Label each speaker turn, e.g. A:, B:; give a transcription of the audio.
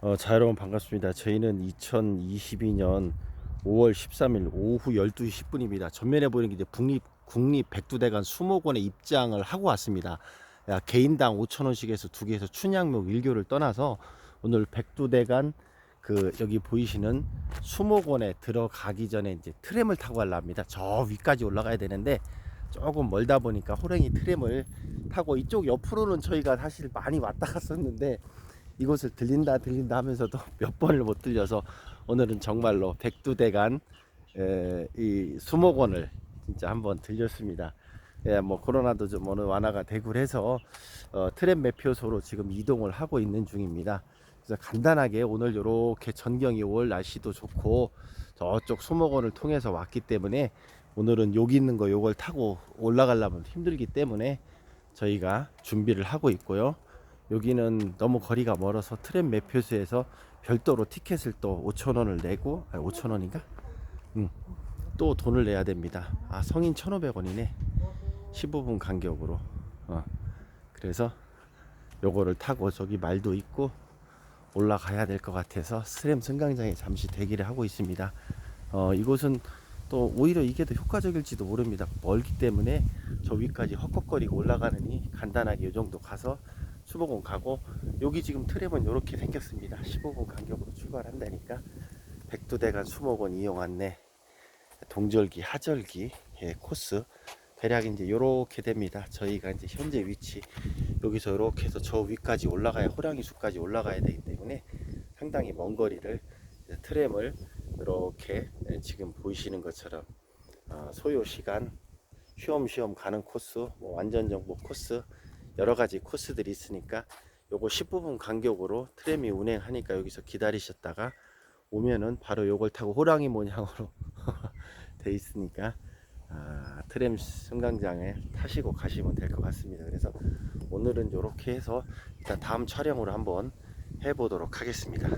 A: 어, 자 여러분 반갑습니다. 저희는 2022년 5월 13일 오후 12시 10분입니다. 전면에 보이는 게 이제 국립 국립 백두대간 수목원에 입장을 하고 왔습니다. 야, 개인당 5천 원씩 해서 두 개에서 춘향묘 1교를 떠나서 오늘 백두대간 그 여기 보이시는 수목원에 들어가기 전에 이제 트램을 타고 가려 합니다. 저 위까지 올라가야 되는데 조금 멀다 보니까 호랭이 트램을 타고 이쪽 옆으로는 저희가 사실 많이 왔다 갔었는데 이곳을 들린다 들린다 하면서도 몇 번을 못 들려서 오늘은 정말로 백두대간 에, 이 수목원을 진짜 한번 들렸습니다. 예, 뭐 코로나도 좀 어느 완화가 되고 해서 어, 트램 매표소로 지금 이동을 하고 있는 중입니다. 그래서 간단하게 오늘 이렇게 전경이 올 날씨도 좋고 저쪽 수목원을 통해서 왔기 때문에 오늘은 여기 있는 거 요걸 타고 올라가려면 힘들기 때문에 저희가 준비를 하고 있고요. 여기는 너무 거리가 멀어서 트램 매표소에서 별도로 티켓을 또 5천 원을 내고 아니 5천 원인가? 응. 또 돈을 내야 됩니다. 아 성인 1,500원이네. 15분 간격으로. 어. 그래서 요거를 타고 저기 말도 있고 올라가야 될 것 같아서 스램 승강장에 잠시 대기를 하고 있습니다. 어, 이곳은 또 오히려 이게 더 효과적일지도 모릅니다. 멀기 때문에 저 위까지 헛걱거리고 올라가느니 간단하게 이 정도 가서 수목원 가고 여기 지금 트램은 이렇게 생겼습니다. 15분 간격으로 출발한다니까 백두대간 수목원 이용 안내 동절기 하절기 예, 코스 대략 이제 이렇게 됩니다. 저희가 이제 현재 위치 여기서 이렇게 해서 저 위까지 올라가야 호랑이 숲까지 올라가야 되기 때문에 상당히 먼 거리를 트램을 이렇게 예, 지금 보이시는 것처럼 어, 소요 시간 쉬엄쉬엄 가는 코스, 뭐 완전 정보 코스 여러 가지 코스들이 있으니까 요거 15분 간격으로 트램이 운행하니까 여기서 기다리셨다가 오면은 바로 요걸 타고 호랑이 모양으로 돼 있으니까 아, 트램 승강장에 타시고 가시면 될 것 같습니다. 그래서 오늘은 이렇게 해서 일단 다음 촬영으로 한번 해보도록 하겠습니다.